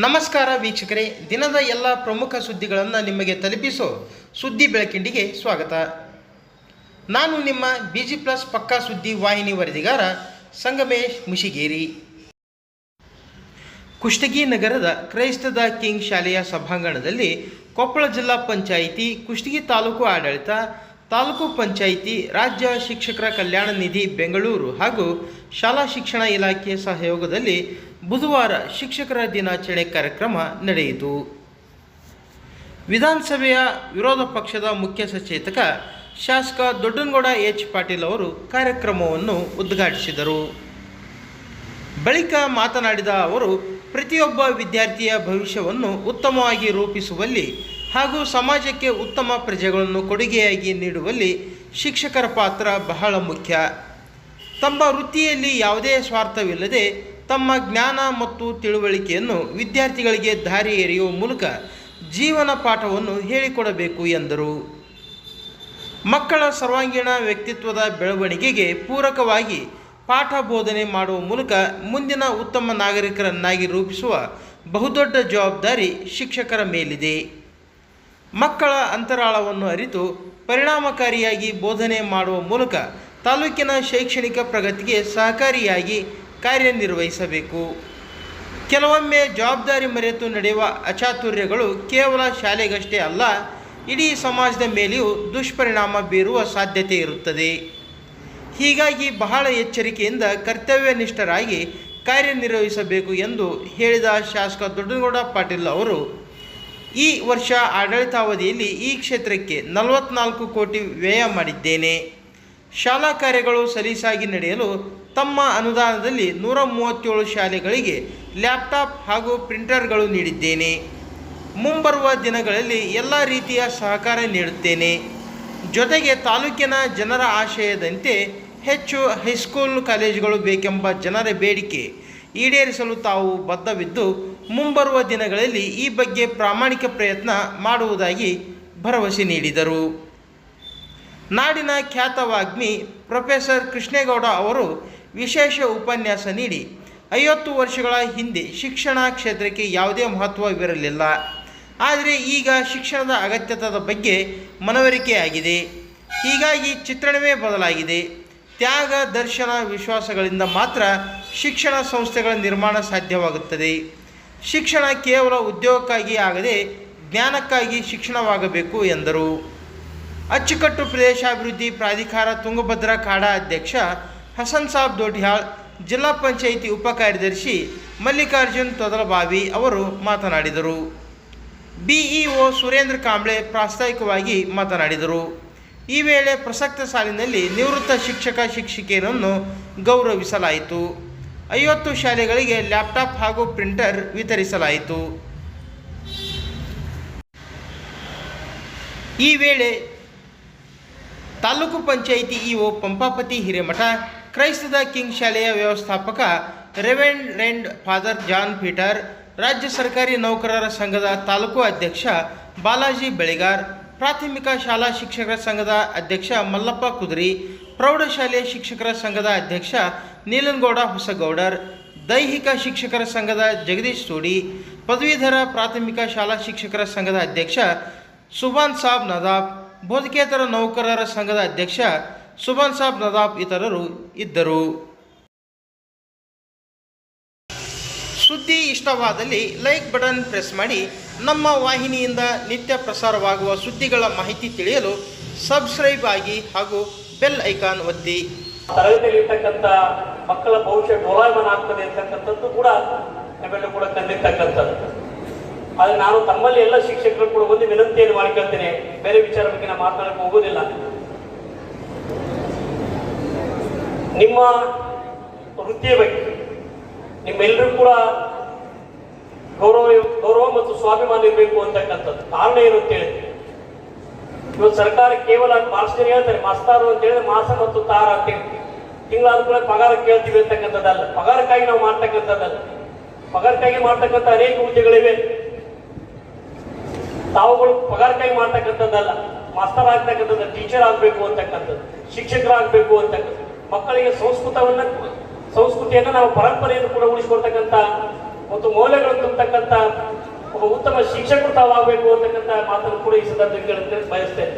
ನಮಸ್ಕಾರ ವೀಕ್ಷಕರೇ, ದಿನದ ಎಲ್ಲ ಪ್ರಮುಖ ಸುದ್ದಿಗಳನ್ನು ನಿಮಗೆ ತಲುಪಿಸೋ ಸುದ್ದಿ ಬೆಳಕಿಂಡಿಗೆ ಸ್ವಾಗತ. ನಾನು ನಿಮ್ಮ ಬಿ ಜಿ ಪ್ಲಸ್ ಪಕ್ಕಾ ಸುದ್ದಿ ವಾಹಿನಿ ವರದಿಗಾರ ಸಂಗಮೇಶ್ ಮುಷಿಗೇರಿ. ಕುಷ್ಟಗಿ ನಗರದ ಕ್ರೈಸ್ತದ ಕಿಂಗ್ ಶಾಲೆಯ ಸಭಾಂಗಣದಲ್ಲಿ ಕೊಪ್ಪಳ ಜಿಲ್ಲಾ ಪಂಚಾಯಿತಿ ಕುಷ್ಟಗಿ ತಾಲೂಕು ಆಡಳಿತ ತಾಲೂಕು ಪಂಚಾಯಿತಿ ರಾಜ್ಯ ಶಿಕ್ಷಕರ ಕಲ್ಯಾಣ ನಿಧಿ ಬೆಂಗಳೂರು ಹಾಗೂ ಶಾಲಾ ಶಿಕ್ಷಣ ಇಲಾಖೆ ಸಹಯೋಗದಲ್ಲಿ ಬುಧವಾರ ಶಿಕ್ಷಕರ ದಿನಾಚರಣೆ ಕಾರ್ಯಕ್ರಮ ನಡೆಯಿತು. ವಿಧಾನಸಭೆಯ ವಿರೋಧ ಪಕ್ಷದ ಮುಖ್ಯ ಸಚೇತಕ ಶಾಸಕ ದೊಡ್ಡನಗೌಡ ಎಚ್ ಪಾಟೀಲ್ ಅವರು ಕಾರ್ಯಕ್ರಮವನ್ನು ಉದ್ಘಾಟಿಸಿದರು. ಬಳಿಕ ಮಾತನಾಡಿದ ಅವರು, ಪ್ರತಿಯೊಬ್ಬ ವಿದ್ಯಾರ್ಥಿಯ ಭವಿಷ್ಯವನ್ನು ಉತ್ತಮವಾಗಿ ರೂಪಿಸುವಲ್ಲಿ ಹಾಗೂ ಸಮಾಜಕ್ಕೆ ಉತ್ತಮ ಪ್ರಜೆಗಳನ್ನು ಕೊಡುಗೆಯಾಗಿ ನೀಡುವಲ್ಲಿ ಶಿಕ್ಷಕರ ಪಾತ್ರ ಬಹಳ ಮುಖ್ಯ. ತಮ್ಮ ವೃತ್ತಿಯಲ್ಲಿ ಯಾವುದೇ ಸ್ವಾರ್ಥವಿಲ್ಲದೆ ತಮ್ಮ ಜ್ಞಾನ ಮತ್ತು ತಿಳುವಳಿಕೆಯನ್ನು ವಿದ್ಯಾರ್ಥಿಗಳಿಗೆ ದಾರಿ ಎರೆಯುವ ಮೂಲಕ ಜೀವನ ಪಾಠವನ್ನು ಹೇಳಿಕೊಡಬೇಕು ಎಂದರು. ಮಕ್ಕಳ ಸರ್ವಾಂಗೀಣ ವ್ಯಕ್ತಿತ್ವದ ಬೆಳವಣಿಗೆಗೆ ಪೂರಕವಾಗಿ ಪಾಠ ಬೋಧನೆ ಮಾಡುವ ಮೂಲಕ ಮುಂದಿನ ಉತ್ತಮ ನಾಗರಿಕರನ್ನಾಗಿ ರೂಪಿಸುವ ಬಹುದೊಡ್ಡ ಜವಾಬ್ದಾರಿ ಶಿಕ್ಷಕರ ಮೇಲಿದೆ. ಮಕ್ಕಳ ಅಂತರಾಳವನ್ನು ಅರಿತು ಪರಿಣಾಮಕಾರಿಯಾಗಿ ಬೋಧನೆ ಮಾಡುವ ಮೂಲಕ ತಾಲೂಕಿನ ಶೈಕ್ಷಣಿಕ ಪ್ರಗತಿಗೆ ಸಹಕಾರಿಯಾಗಿ ಕಾರ್ಯನಿರ್ವಹಿಸಬೇಕು. ಕೆಲವೊಮ್ಮೆ ಜವಾಬ್ದಾರಿ ಮರೆತು ನಡೆಯುವ ಅಚಾತುರ್ಯಗಳು ಕೇವಲ ಶಾಲೆಗಷ್ಟೇ ಅಲ್ಲ, ಇಡೀ ಸಮಾಜದ ಮೇಲೆಯೂ ದುಷ್ಪರಿಣಾಮ ಬೀರುವ ಸಾಧ್ಯತೆ ಇರುತ್ತದೆ. ಹೀಗಾಗಿ ಬಹಳ ಎಚ್ಚರಿಕೆಯಿಂದ ಕರ್ತವ್ಯನಿಷ್ಠರಾಗಿ ಕಾರ್ಯನಿರ್ವಹಿಸಬೇಕು ಎಂದು ಹೇಳಿದ ಶಾಸಕ ದೊಡ್ಡಗೌಡ ಪಾಟೀಲ್ ಅವರು ಈ ವರ್ಷ ಆಡಳಿತಾವಧಿಯಲ್ಲಿ ಈ ಕ್ಷೇತ್ರಕ್ಕೆ ನಲವತ್ನಾಲ್ಕು ಕೋಟಿ ವ್ಯಯ ಮಾಡಿದ್ದೇನೆ. ಶಾಲಾ ಕಾರ್ಯಗಳು ಸಲೀಸಾಗಿ ನಡೆಯಲು ತಮ್ಮ ಅನುದಾನದಲ್ಲಿ ನೂರ ಮೂವತ್ತೇಳು ಶಾಲೆಗಳಿಗೆ ಲ್ಯಾಪ್ಟಾಪ್ ಹಾಗೂ ಪ್ರಿಂಟರ್ಗಳು ನೀಡಿದ್ದೇನೆ. ಮುಂಬರುವ ದಿನಗಳಲ್ಲಿ ಎಲ್ಲ ರೀತಿಯ ಸಹಕಾರ ನೀಡುತ್ತೇನೆ. ಜೊತೆಗೆ ತಾಲೂಕಿನ ಜನರ ಆಶಯದಂತೆ ಹೆಚ್ಚು ಹೈಸ್ಕೂಲ್ ಕಾಲೇಜುಗಳು ಬೇಕೆಂಬ ಜನರ ಬೇಡಿಕೆ ಈಡೇರಿಸಲು ತಾವು ಬದ್ಧವಿದ್ದು ಮುಂಬರುವ ದಿನಗಳಲ್ಲಿ ಈ ಬಗ್ಗೆ ಪ್ರಾಮಾಣಿಕ ಪ್ರಯತ್ನ ಮಾಡುವುದಾಗಿ ಭರವಸೆ ನೀಡಿದರು. ನಾಡಿನ ಖ್ಯಾತವಾಗ್ಮಿ ಪ್ರೊಫೆಸರ್ ಕೃಷ್ಣೇಗೌಡ ಅವರು ವಿಶೇಷ ಉಪನ್ಯಾಸ ನೀಡಿ, ಐವತ್ತು ವರ್ಷಗಳ ಹಿಂದೆ ಶಿಕ್ಷಣ ಕ್ಷೇತ್ರಕ್ಕೆ ಯಾವುದೇ ಮಹತ್ವವಿರಲಿಲ್ಲ. ಆದರೆ ಈಗ ಶಿಕ್ಷಣದ ಅಗತ್ಯತದ ಬಗ್ಗೆ ಮನವರಿಕೆಯಾಗಿದೆ. ಹೀಗಾಗಿ ಚಿತ್ರಣವೇ ಬದಲಾಗಿದೆ. ತ್ಯಾಗ, ದರ್ಶನ, ವಿಶ್ವಾಸಗಳಿಂದ ಮಾತ್ರ ಶಿಕ್ಷಣ ಸಂಸ್ಥೆಗಳ ನಿರ್ಮಾಣ ಸಾಧ್ಯವಾಗುತ್ತದೆ. ಶಿಕ್ಷಣ ಕೇವಲ ಉದ್ಯೋಗಕ್ಕಾಗಿ ಆಗದೆ ಜ್ಞಾನಕ್ಕಾಗಿ ಶಿಕ್ಷಣವಾಗಬೇಕು ಎಂದರು. ಅಚ್ಚುಕಟ್ಟು ಪ್ರದೇಶಾಭಿವೃದ್ಧಿ ಪ್ರಾಧಿಕಾರ ತುಂಗಭದ್ರಾ ಕಾಡಾ ಅಧ್ಯಕ್ಷ ಹಸನ್ ಸಾಬ್ ದೋಟಿಯಾಳ್ ಜಿಲ್ಲಾ ಪಂಚಾಯಿತಿ ಉಪ ಕಾರ್ಯದರ್ಶಿ ಮಲ್ಲಿಕಾರ್ಜುನ್ ತೊದಲಬಾವಿ ಅವರು ಮಾತನಾಡಿದರು. ಬಿಇಒ ಸುರೇಂದ್ರ ಕಾಂಬ್ಳೆ ಪ್ರಾಸ್ತಾವಿಕವಾಗಿ ಮಾತನಾಡಿದರು. ಈ ವೇಳೆ ಪ್ರಸಕ್ತ ಸಾಲಿನಲ್ಲಿ ನಿವೃತ್ತ ಶಿಕ್ಷಕ ಶಿಕ್ಷಕಿಯರನ್ನು ಗೌರವಿಸಲಾಯಿತು. ಐವತ್ತು ಶಾಲೆಗಳಿಗೆ ಲ್ಯಾಪ್ಟಾಪ್ ಹಾಗೂ ಪ್ರಿಂಟರ್ ವಿತರಿಸಲಾಯಿತು. ಈ ವೇಳೆ ತಾಲೂಕು ಪಂಚಾಯಿತಿ ಇಒ ಪಂಪಾಪತಿ ಹಿರೇಮಠ, ಕ್ರೈಸ್ತದ ಕಿಂಗ್ ಶಾಲೆಯ ವ್ಯವಸ್ಥಾಪಕ ರೆವೆಂಡ್ ರೆಂಡ್ ಫಾದರ್ ಜಾನ್ ಪೀಟರ್, ರಾಜ್ಯ ಸರ್ಕಾರಿ ನೌಕರರ ಸಂಘದ ತಾಲೂಕು ಅಧ್ಯಕ್ಷ ಬಾಲಾಜಿ ಬೆಳಿಗಾರ್ ಪ್ರಾಥಮಿಕ ಶಾಲಾ ಶಿಕ್ಷಕರ ಸಂಘದ ಅಧ್ಯಕ್ಷ ಮಲ್ಲಪ್ಪ ಕುದುರಿ, ಪ್ರೌಢಶಾಲೆಯ ಶಿಕ್ಷಕರ ಸಂಘದ ಅಧ್ಯಕ್ಷ ನೀಲನಗೌಡ ಹೊಸಗೌಡರ್, ದೈಹಿಕ ಶಿಕ್ಷಕರ ಸಂಘದ ಜಗದೀಶ್ ಸೂಡಿ, ಪದವೀಧರ ಪ್ರಾಥಮಿಕ ಶಾಲಾ ಶಿಕ್ಷಕರ ಸಂಘದ ಅಧ್ಯಕ್ಷ ಸುಬಾನ್ ಸಾಬ್ ನದಾಬ್, ಬೋಧಕೇತರ ನೌಕರರ ಸಂಘದ ಅಧ್ಯಕ್ಷ ಸುಬಾನ್ ಸಾಬ್ ನದಾಬ್ ಇತರರು ಇದ್ದರು. ಸುದ್ದಿ ಇಷ್ಟವಾದಲ್ಲಿ ಲೈಕ್ ಬಟನ್ ಪ್ರೆಸ್ ಮಾಡಿ ನಮ್ಮ ವಾಹಿನಿಯಿಂದ ನಿತ್ಯ ಪ್ರಸಾರವಾಗುವ ಸುದ್ದಿಗಳ ಮಾಹಿತಿ ತಿಳಿಯಲು ಸಬ್ಸ್ಕ್ರೈಬ್ ಆಗಿ ಹಾಗೂ ಬೆಲ್ ಐಕಾನ್ ಒತ್ತಿ. ತರಗತಿಯಲ್ಲಿರ್ತಕ್ಕಂಥ ಮಕ್ಕಳ ಭವಿಷ್ಯ ಡೋಲಾಯಮಾನ ಆಗ್ತದೆ ಅಂತಕ್ಕಂಥದ್ದು ಕೂಡ ನಾವೆಲ್ಲ ಕೂಡ ಕಂಡಿರ್ತಕ್ಕಂಥದ್ದು. ಆದರೆ ನಾನು ತಮ್ಮಲ್ಲಿ ಎಲ್ಲ ಶಿಕ್ಷಕರು ಕೂಡ ಒಂದು ವಿನಂತಿಯನ್ನು ಮಾಡ್ಕೊಳ್ತೇನೆ ಬೇರೆ ವಿಚಾರ ಬಗ್ಗೆ ನಾನು ಮಾತನಾಡಕ್ಕೆ ಹೋಗೋದಿಲ್ಲ ನಿಮ್ಮ ವೃತ್ತಿಯ ಬಗ್ಗೆ ನಿಮ್ಮೆಲ್ಲರೂ ಕೂಡ ಗೌರವ ಗೌರವ ಮತ್ತು ಸ್ವಾಭಿಮಾನ ಇರಬೇಕು ಅಂತಕ್ಕಂಥದ್ದು ಕಾರಣ ಏನು ಅಂತ ಹೇಳಿದ್ರೆ, ಇವತ್ತು ಸರ್ಕಾರ ಕೇವಲ ಮಾಸ್ಟರ್ ಹೇಳ್ತಾರೆ ಮಾಸ್ತಾರು ಅಂತ ಹೇಳಿದ್ರೆ ಮಾಸ ಮತ್ತು ತಾರ ಅಂತ ಹೇಳಿ. ತಿಂಗಳಾದ ಕೂಡ ಪಗಾರ ಕೇಳ್ತೀವಿ ಅಂತಕ್ಕಂಥದ್ದಲ್ಲ. ಪಗಾರಕ್ಕಾಗಿ ನಾವು ಮಾಡ್ತಕ್ಕಂಥದ್ದಲ್ಲ. ಪಗಾರಕ್ಕಾಗಿ ಮಾಡ್ತಕ್ಕಂಥ ಅನೇಕ ಹುದ್ದೆಗಳಿವೆ. ತಾವುಗಳು ಪಗಾರಕ್ಕಾಗಿ ಮಾಡ್ತಕ್ಕಂಥದ್ದಲ್ಲ. ಮಾಸ್ತರ್ ಆಗ್ತಕ್ಕಂಥದ್ದು, ಟೀಚರ್ ಆಗಬೇಕು ಅಂತಕ್ಕಂಥದ್ದು, ಶಿಕ್ಷಕರಾಗಬೇಕು ಅಂತಕ್ಕಂಥದ್ದು. ಮಕ್ಕಳಿಗೆ ಸಂಸ್ಕೃತವನ್ನ ಸಂಸ್ಕೃತಿಯನ್ನ ನಾವು ಪರಂಪರೆಯನ್ನು ಕೂಡ ಉಳಿಸಿಕೊಳ್ತಕ್ಕಂಥ ಮತ್ತು ಮೌಲ್ಯಗಳನ್ನು ತುಂಬತಕ್ಕಂಥ ಒಬ್ಬ ಉತ್ತಮ ಶಿಕ್ಷಕರು ತಾವಾಗಬೇಕು ಅಂತಕ್ಕಂಥ ಮಾತನ್ನು ಕೂಡ ಈ ಸಂದರ್ಭದಲ್ಲಿ ಬಯಸ್ತೇನೆ.